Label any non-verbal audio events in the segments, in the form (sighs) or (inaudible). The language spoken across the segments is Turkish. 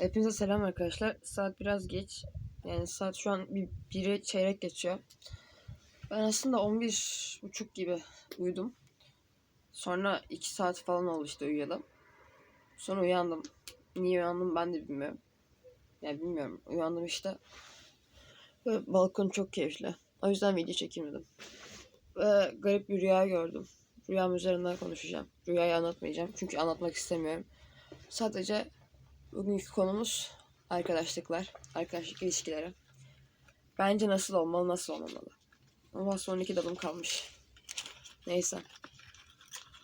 Hepinize selam arkadaşlar. Saat biraz geç. Yani saat şu an bir, biri çeyrek geçiyor. Ben aslında 11 buçuk gibi uyudum. Sonra 2 saat falan oldu işte uyuyalım. Sonra uyandım. Niye uyandım ben de bilmiyorum. Yani bilmiyorum. Uyandım işte. Ve balkon çok keyifli. O yüzden video çekilmedim. Ve garip bir rüya gördüm. Rüyam üzerinden konuşacağım. Rüyayı anlatmayacağım. Çünkü anlatmak istemiyorum. Sadece Bugünkü konumuz arkadaşlıklar, arkadaşlık ilişkileri. Bence nasıl olmalı, nasıl olmamalı. Ama son iki dalım kalmış. Neyse.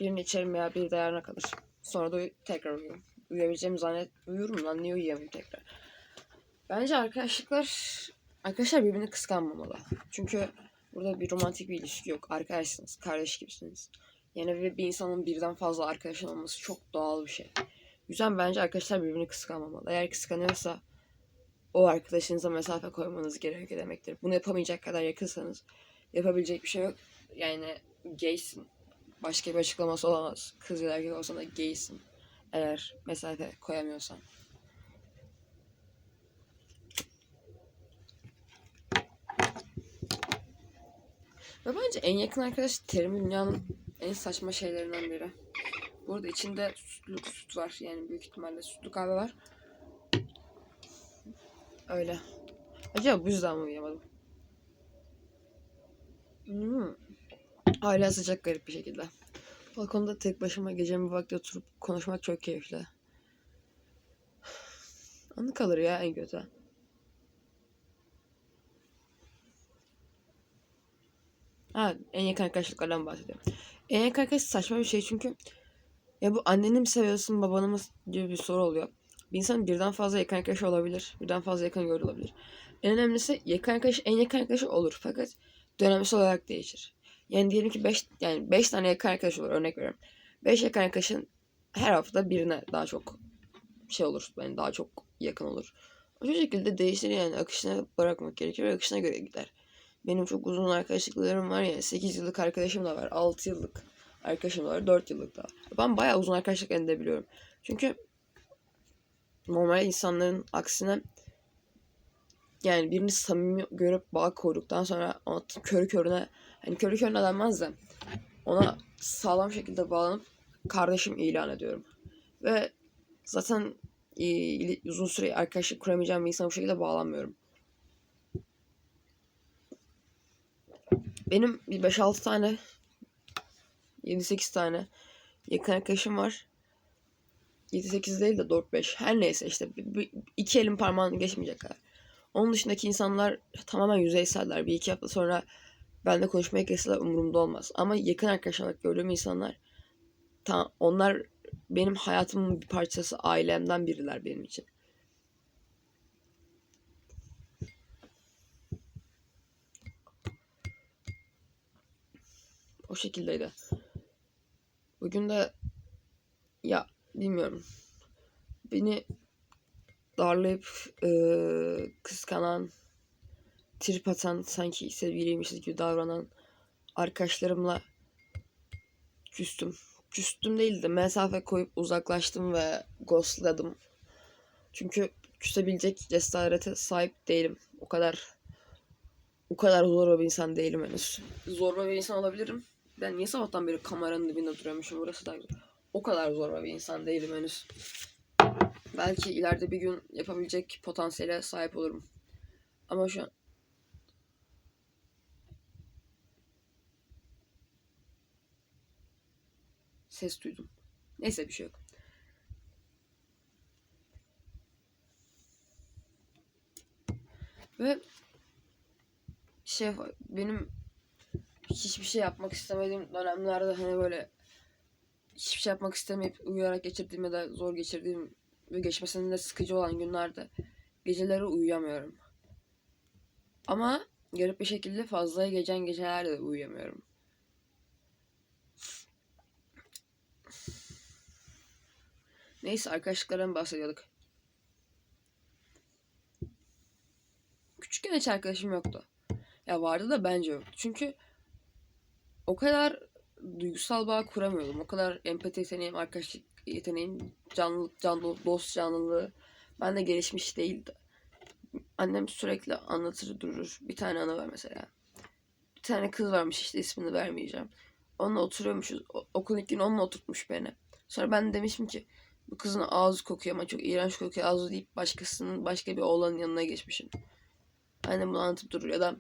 Birini içerim veya biri de yarına kalır. Sonra da uy- tekrar uyurum. Uyuyabileceğimi zannet... Uyurum lan niye uyuyamayayım tekrar. Bence arkadaşlıklar... Arkadaşlar birbirini kıskanmamalı. Çünkü burada bir romantik bir ilişki yok. Arkadaşsınız, kardeş gibisiniz. Yani bir bir insanın birden fazla arkadaşın olması çok doğal bir şey. Yüzden bence arkadaşlar birbirini kıskanmamalı. Eğer kıskanıyorsa o arkadaşınıza mesafe koymanız gerekiyor demektir. Bunu yapamayacak kadar yakınsanız yapabilecek bir şey yok. Yani gaysin. Başka bir açıklaması olamaz. Kız ya da erkek olsan da gaysin. Eğer mesafe koyamıyorsan. Ve bence en yakın arkadaş terimi dünyanın en saçma şeylerinden biri. Burada içinde sütlü süt var. Yani büyük ihtimalle sütlü kahve var. Öyle. Acaba bu yüzden mi uyuyamadım? Hmm. Hala sıcak garip bir şekilde. Balkonda tek başıma gecenin bir vakti oturup konuşmak çok keyifli. Anı kalır ya en kötü. Ha, en yakın arkadaşlıklardan bahsediyorum. En yakın arkadaş saçma bir şey çünkü ya bu anneni mi seviyorsun babanı mı gibi bir soru oluyor. Bir insanın birden fazla yakın arkadaşı olabilir. Birden fazla yakın gördüğü olabilir. En önemlisi yakın arkadaş en yakın arkadaşı olur fakat dönemsel olarak değişir. Yani diyelim ki 5 yani 5 tane yakın arkadaş olur örnek veriyorum. 5 yakın arkadaşın her hafta birine daha çok şey olur. Yani daha çok yakın olur. O şekilde değişir yani akışına bırakmak gerekiyor ve akışına göre gider. Benim çok uzun arkadaşlıklarım var yani 8 yıllık arkadaşım da var. 6 yıllık arkadaşım da var. 4 yıllık da var. Ben bayağı uzun arkadaşlık edebiliyorum. Çünkü normal insanların aksine yani birini samimi görüp bağ kurduktan sonra ona körü körüne hani körü körüne denmez de ona sağlam şekilde bağlanıp kardeşim ilan ediyorum. Ve zaten e, uzun süre arkadaşlık kuramayacağım bir insana bu şekilde bağlanmıyorum. Benim bir 5-6 tane 7-8 tane yakın arkadaşım var. 7-8 değil de 4-5. Her neyse işte bir, iki elin parmağını geçmeyecek kadar. Onun dışındaki insanlar tamamen yüzeyseller. Bir iki hafta sonra benimle konuşmaya keseler umurumda olmaz. Ama yakın arkadaş olarak gördüğüm insanlar ta, onlar benim hayatımın bir parçası, ailemden biriler benim için. O şekildeydi. Bugün de ya bilmiyorum. Beni darlayıp eee, kıskanan, trip atan, sanki sevgiliymişiz gibi davranan arkadaşlarımla küstüm. Küstüm değil de mesafe koyup uzaklaştım ve ghostladım. Çünkü küsebilecek cesarete sahip değilim. O kadar o kadar zorba bir insan değilim henüz. Zorba bir insan olabilirim. Ben niye sabahtan beri kameranın dibinde duruyormuşum burası da o kadar zorba bir insan değilim henüz. Belki ileride bir gün yapabilecek potansiyele sahip olurum. Ama şu an ses duydum. Neyse bir şey yok. Ve şey benim hiçbir şey yapmak istemediğim dönemlerde hani böyle hiçbir şey yapmak istemeyip uyuyarak geçirdiğim ya da zor geçirdiğim ve geçmesinin de sıkıcı olan günlerde geceleri uyuyamıyorum. Ama garip bir şekilde fazla geçen gecelerde de uyuyamıyorum. Neyse arkadaşlıklardan bahsediyorduk. Küçükken hiç arkadaşım yoktu. Ya vardı da bence yoktu. Çünkü o kadar duygusal bağ kuramıyordum. O kadar empati yeteneğim, arkadaşlık yeteneğim, canlı, canlı, dost canlılığı Ben de gelişmiş değildi. Annem sürekli anlatır durur. Bir tane ana var mesela. Bir tane kız varmış işte ismini vermeyeceğim. Onunla oturuyormuşuz. Okul ilk gün onunla oturtmuş beni. Sonra ben de demişim ki bu kızın ağzı kokuyor ama çok iğrenç kokuyor ağzı deyip başkasının başka bir oğlanın yanına geçmişim. Annem bunu anlatıp durur ya da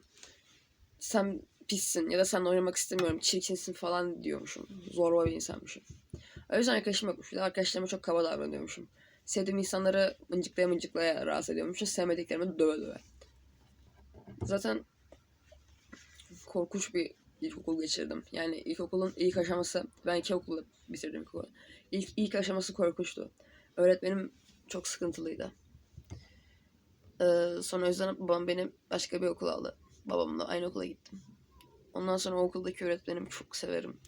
sen pissin ya da sen oynamak istemiyorum çirkinsin falan diyormuşum. Zorba bir insanmışım. O yüzden arkadaşım yokmuş. Bir arkadaşlarıma çok kaba davranıyormuşum. Sevdiğim insanları mıncıklaya mıncıklaya rahatsız ediyormuşum. Sevmediklerimi döve döve. Zaten korkunç bir ilkokul geçirdim. Yani ilkokulun ilk aşaması, ben iki okulda bitirdim ilkokulu. İlk, ilk aşaması korkunçtu. Öğretmenim çok sıkıntılıydı. Ee, sonra o yüzden babam beni başka bir okula aldı. Babamla aynı okula gittim. Ondan sonra okuldaki öğretmenimi çok severim.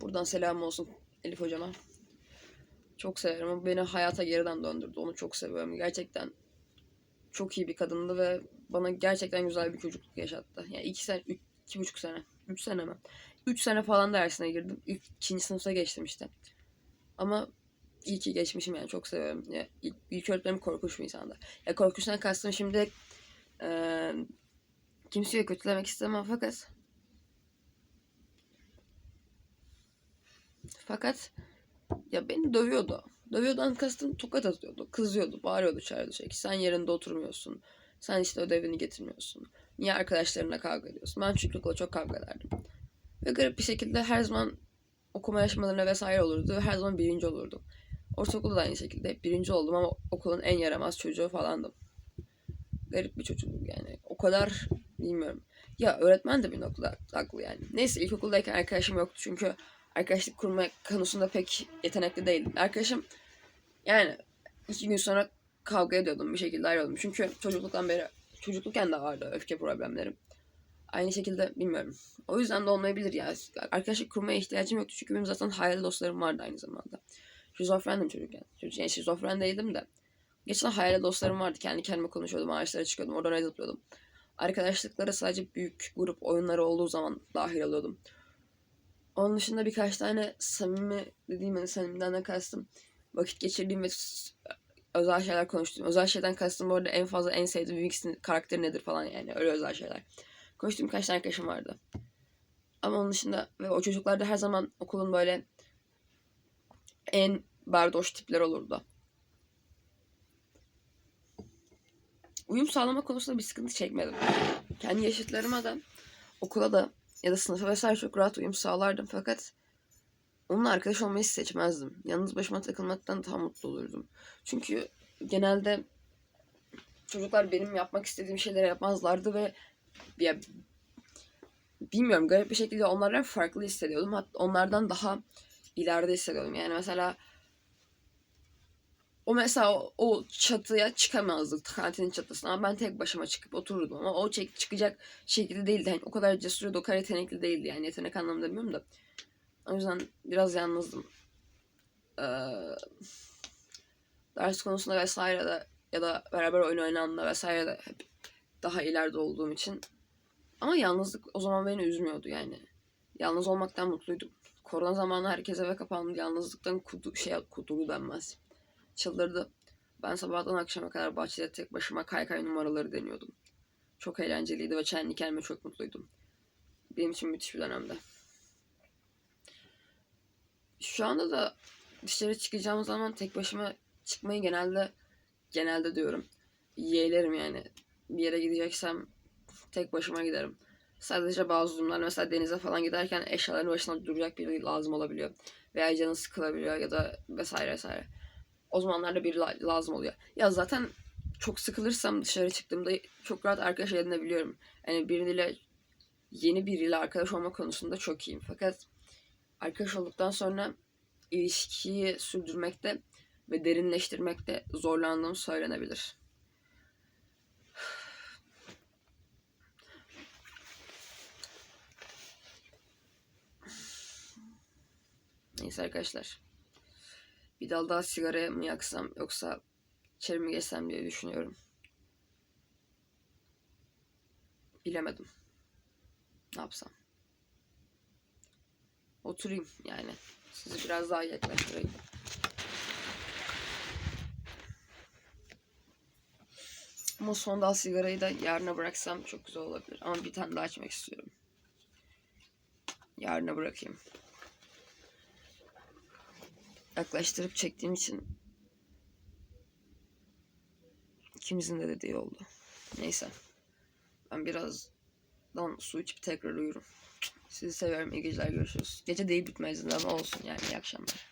Buradan selam olsun Elif hocama. Çok severim. O beni hayata geriden döndürdü. Onu çok seviyorum. Gerçekten çok iyi bir kadındı ve bana gerçekten güzel bir çocukluk yaşattı. Yani iki sene, üç, iki buçuk sene. Üç sene mi? Üç sene falan dersine girdim. İlk, ikinci sınıfta geçtim işte. Ama iyi ki geçmişim yani çok seviyorum. Ya, ilk, ilk öğretmenim korkunç bir insandı. Ya korkunçtan kastım şimdi eee kimseyi kötülemek istemem fakat fakat ya beni dövüyordu. Dövüyordan kastım tokat atıyordu. Kızıyordu. Bağırıyordu çağırıyordu. Şey, sen yerinde oturmuyorsun. Sen işte ödevini getirmiyorsun. Niye arkadaşlarınla kavga ediyorsun? Ben çocukla çok kavga ederdim. Ve garip bir şekilde her zaman okuma yarışmalarına vesaire olurdu. Her zaman birinci olurdum. Ortaokulda da aynı şekilde hep birinci oldum ama okulun en yaramaz çocuğu falandım. Garip bir çocukluk yani. O kadar bilmiyorum. Ya öğretmen de bir noktada haklı yani. Neyse ilkokuldayken arkadaşım yoktu çünkü arkadaşlık kurma konusunda pek yetenekli değildim. Arkadaşım yani iki gün sonra kavga ediyordum bir şekilde ayrılıyordum. Çünkü çocukluktan beri çocuklukken de vardı öfke problemlerim. Aynı şekilde bilmiyorum. O yüzden de olmayabilir ya. Arkadaşlık kurmaya ihtiyacım yoktu çünkü benim zaten hayal dostlarım vardı aynı zamanda. Şizofrendim çocukken. Çocuk, yani şizofren değildim de. Geçen hayal dostlarım vardı. Kendi kendime konuşuyordum. Ağaçlara çıkıyordum. Oradan zıplıyordum. Arkadaşlıklara sadece büyük grup oyunları olduğu zaman dahil oluyordum. Onun dışında birkaç tane samimi dediğim hani samimiden de kastım vakit geçirdiğim ve özel şeyler konuştuğum. Özel şeyden kastım bu arada en fazla en sevdiğim Winx'in karakteri nedir falan yani öyle özel şeyler. Konuştuğum birkaç tane arkadaşım vardı. Ama onun dışında ve o çocuklar da her zaman okulun böyle en bardoş tipler olurdu. Uyum sağlama konusunda bir sıkıntı çekmedim. Kendi yaşıtlarıma da okula da ya da sınıfa vesaire çok rahat uyum sağlardım fakat onunla arkadaş olmayı seçmezdim. Yalnız başıma takılmaktan daha mutlu olurdum. Çünkü genelde çocuklar benim yapmak istediğim şeyleri yapmazlardı ve ya bilmiyorum garip bir şekilde onlardan farklı hissediyordum. Hatta onlardan daha ileride hissediyordum. Yani mesela o mesela o, o çatıya çıkamazdı kantinin çatısına ben tek başıma çıkıp otururdum ama o çek, çıkacak şekilde değildi. Yani o kadar cesurdu, o kadar yetenekli değildi yani yetenek anlamında demiyorum da. O yüzden biraz yalnızdım. Ee, ders konusunda vesaire de ya da beraber oyun oynandığında vesaire de hep daha ileride olduğum için. Ama yalnızlık o zaman beni üzmüyordu yani. Yalnız olmaktan mutluydum. Korona zamanı herkes eve kapandı. Yalnızlıktan kudu, şey kuduru denmez. Çıldırdı. Ben sabahtan akşama kadar bahçede tek başıma kaykay numaraları deniyordum. Çok eğlenceliydi ve kendi kendime çok mutluydum. Benim için müthiş bir dönemde. Şu anda da dışarı çıkacağım zaman tek başıma çıkmayı genelde genelde diyorum. Yeğlerim yani. Bir yere gideceksem tek başıma giderim. Sadece bazı durumlar mesela denize falan giderken eşyaların başına duracak biri lazım olabiliyor. Veya canı sıkılabiliyor ya da vesaire vesaire. O zamanlarda biri la- lazım oluyor. Ya zaten çok sıkılırsam dışarı çıktığımda çok rahat arkadaş edinebiliyorum. Yani biriyle yeni biriyle arkadaş olma konusunda çok iyiyim. Fakat arkadaş olduktan sonra ilişkiyi sürdürmekte ve derinleştirmekte zorlandığım söylenebilir. (sighs) Neyse arkadaşlar. Bir dal daha sigaraya mı yaksam yoksa içeri mi geçsem diye düşünüyorum. Bilemedim. Ne yapsam? Oturayım yani. Sizi biraz daha yaklaştırayım. Ama son dal sigarayı da yarına bıraksam çok güzel olabilir. Ama bir tane daha açmak istiyorum. Yarına bırakayım. Yaklaştırıp çektiğim için ikimizin de dediği oldu. Neyse. Ben birazdan su içip tekrar uyurum. Sizi seviyorum. İyi geceler. Görüşürüz. Gece değil bitmez ama olsun yani. İyi akşamlar.